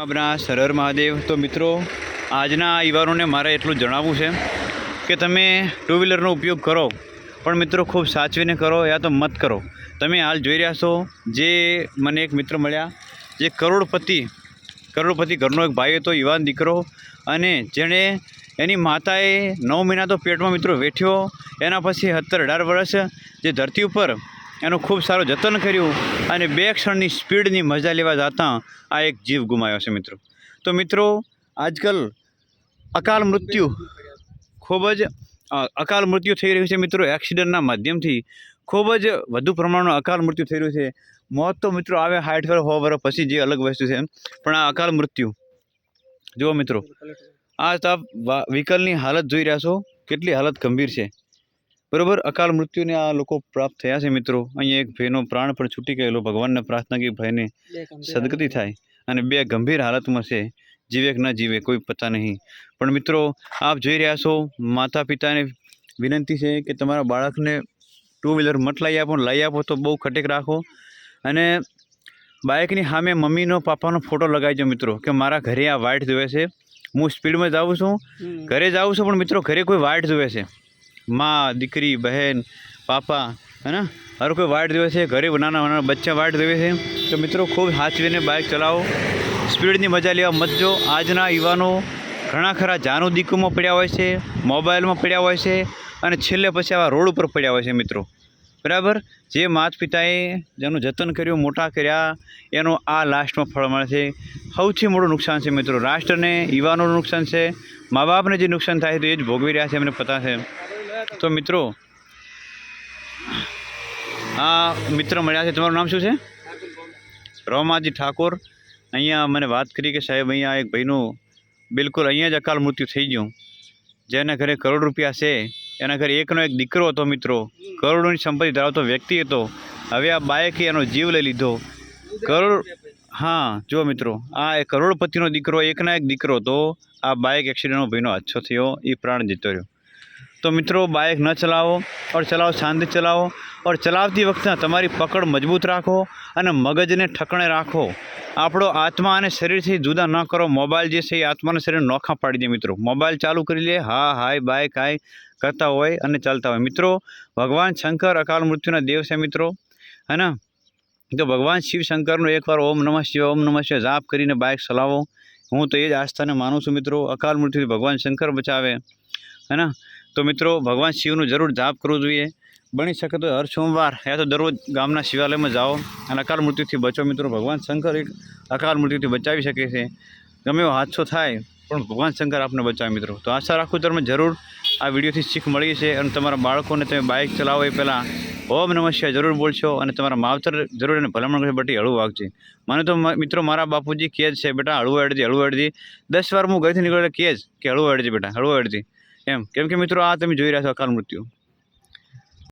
આપણા સરર મહાદેવ. તો મિત્રો, આજના યુવાનોને મારે એટલું જણાવવું છે કે તમે ટુ વ્હીલરનો ઉપયોગ કરો, પણ મિત્રો ખૂબ સાચવીને કરો યા તો મત કરો. તમે હાલ જોઈ રહ્યા છો જે મને એક મિત્ર મળ્યા, જે કરોડપતિ કરોડપતિ ઘરનો એક ભાઈ હતો, યુવાન દીકરો, અને જેણે એની માતાએ નવ મહિના તો પેટમાં મિત્રો વેઠ્યો, એના પછી સત્તર અઢાર વર્ષ જે ધરતી ઉપર એનું ખૂબ સારું જતન કર્યું અને બે ક્ષણની સ્પીડની મજા લેવા જતાં આ એક જીવ ગુમાવ્યો છે મિત્રો. તો મિત્રો, આજકાલ અકાલ મૃત્યુ ખૂબ જ અકાલ મૃત્યુ થઈ રહ્યું છે મિત્રો એક્સિડન્ટના માધ્યમથી. ખૂબ જ વધુ પ્રમાણમાં અકાલ મૃત્યુ થઈ રહ્યું છે. મોત તો મિત્રો આવે હાઈટ ફેર હોવા વર્ષ પછી જે અલગ વસ્તુ છે. પણ આ અકાલ મૃત્યુ, જુઓ મિત્રો. આ આપ વ્હીકલની હાલત જોઈ રહ્યા છો. કેટલી હાલત ગંભીર છે. બરોબર? અકાલ મૃત્યુને આ લોકો પ્રાપ્ત થયા છે મિત્રો. અહીંયા એક ભાઈનો પ્રાણ પણ છૂટી ગયેલો. ભગવાનને પ્રાર્થના કે ભાઈને સદગતિ થાય અને બે ગંભીર હાલતમાં છે. જીવે કે ન જીવે કોઈ પતા નહીં. પણ મિત્રો આપ જોઈ રહ્યા છો માતા પિતાને વિનંતી છે કે તમારા બાળકને ટુ વ્હીલર મત લાવી આપો લાવી આપો તો બહુ ખટેક રાખો. અને બાઇકની સામે મમ્મીનો પાપાનો ફોટો લગાવજો મિત્રો કે મારા ઘરે આ વાઇટ જોવે છે. હું સ્પીડમાં જાઉં છું. ઘરે જાઉં છું પણ મિત્રો ઘરે કોઈ વાઇટ જોવે છે. માં, દીકરી, બહેન, પાપા હે ને હર કોઈ વાઇટ દેવે છે? ઘરે નાના નાના બચ્ચા વાઇટ દેવે છે? તો મિત્રો, ખૂબ સાચવીને બાઇક ચલાવો. સ્પીડની મજા લેવા મતજો આજના યુવાનો ઘણા ખરા જાનુ દીકુમાં પડ્યા હોય છે, મોબાઈલમાં પડ્યા હોય છે અને છેલ્લે પછી આવા રોડ ઉપર પડ્યા હોય છે મિત્રો. બરાબર? જે માતા પિતાએ જેનું જતન કર્યું, મોટા કર્યા, એનો આ લાસ્ટમાં ફળ મળે છે. સૌથી મોટું નુકસાન છે મિત્રો, રાષ્ટ્રને, યુવાનોનું નુકસાન છે. મા બાપને જે નુકસાન થાય છે તો એ જ ભોગવી રહ્યા છે, એમને પતા છે. તો મિત્રો, આ મિત્ર મળ્યા છે. તમારું નામ શું છે? રોમાજી ઠાકોર. અહીંયા મને વાત કરી કે સાહેબ, અહીંયા એક ભાઈનું બિલકુલ અહીંયા જ અકાલ મૃત્યુ થઈ ગયું. જેના ઘરે કરોડ રૂપિયા છે. એના ઘરે એકનો એક દીકરો હતો મિત્રો. કરોડોની સંપત્તિ ધરાવતો વ્યક્તિ હતો. હવે આ બાઇકે એનો જીવ લઈ લીધો. કરોડ હા જો મિત્રો. આ એ કરોડપતિનો દીકરો, એકના એક દીકરો હતો. આ બાઇક એક્સિડન્ટનો ભાઈનો હાદસો થયો. એ પ્રાણ જતો રહ્યો. તો મિત્રો, બાઇક ન ચલાવો, ઓર ચલાવો, શાંતિ ચલાવો, ઓર ચલાવતી વખતે તમારી પકડ મજબૂત રાખો અને મગજને ઠકણે રાખો. આપણો આત્મા અને શરીરથી જુદા ન કરો. મોબાઈલ જે છે એ આત્માને શરીર નોખા પાડી દે મિત્રો. મોબાઈલ ચાલુ કરી લે. હા, હાય, બાય, કાય કરતા હોય અને ચાલતા હોય. મિત્રો, ભગવાન શંકર અકાલ મૃત્યુના દેવ છે મિત્રો, હે ને? તો ભગવાન શિવ શંકરનો એકવાર ઓમ નમઃ શિવ ઓમ નમઃ શિવ જાપ કરીને બાઇક ચલાવો. હું તો એ જ આસ્થાને માનું છું મિત્રો. અકાલ મૃત્યુથી ભગવાન શંકર બચાવે. હે ને? તો મિત્રો, ભગવાન શિવનું જરૂર જાપ કરવું જોઈએ. બની શકે તો હર સોમવાર યા તો દરરોજ ગામના શિવાલયમાં જાઓ અને અકાળ મૃત્યુથી બચો મિત્રો. ભગવાન શંકર એક અકાળ મૃત્યુથી બચાવી શકે છે. ગમે એવો હાદસો થાય, પણ ભગવાન શંકર આપને બચાવે મિત્રો. તો આશા રાખું તમને જરૂર આ વિડીયોથી શીખ મળી છે અને તમારા બાળકોને તમે બાઇક ચલાવો એ પહેલાં ઓમ નમઃ જરૂર બોલશો અને તમારા માવતર જરૂર એને ભલામણ કરશે, બટી હળવું વાગજે. મને તો મિત્રો મારા બાપુજી કહે છે, બેટા, હળવું હેડજે હળવું હેડજે. દસ વાર હું ઘરેથી નીકળે કહે જ કે, હળવું હેડજે બેટા, હળવું હેડજે. એમ. કેમ કે મિત્રો આ તમે જોઈ રહ્યા છો અકાલ મૃત્યુ.